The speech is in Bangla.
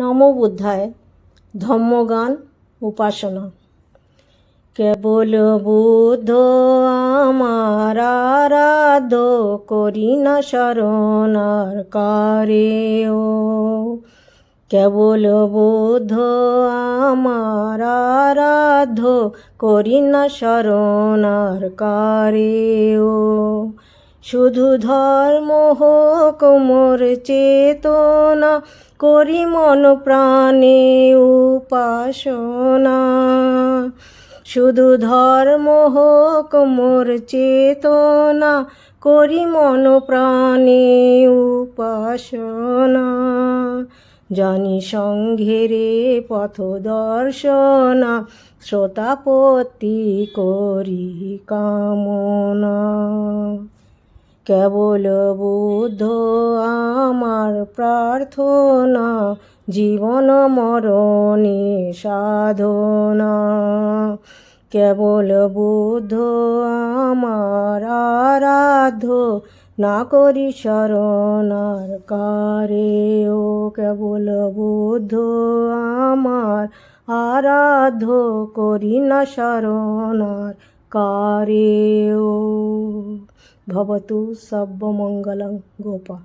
নমবুদ্ধায় ধম্মগান উপাসনা কেবল বুদ্ধ আমার আরাধ্য করি না শরণার কারে ও কেবল বুদ্ধ আমার আরাধ্য করি না শরণার কারে ও শুধু ধর্ম হোক মোর চেতনা, করি মন প্রাণে উপাসনা। শুধু ধর্ম হোক মোর চেতনা, করি মন প্রাণে উপাসনা। জানি সঙ্ঘেরে পথ দর্শনা শ্রোতাপত্তি করি কামনা। কেবল বুদ্ধ আমার প্রার্থনা, জীবন মরণে সাধনা। কেবল বুদ্ধ আমার আরাধ্য, না করি শরণার কারে ও কেবল বুদ্ধ আমার আরাধ্য, করি না শরণার কারে ও ভবতু সর্বমঙ্গলং গোপা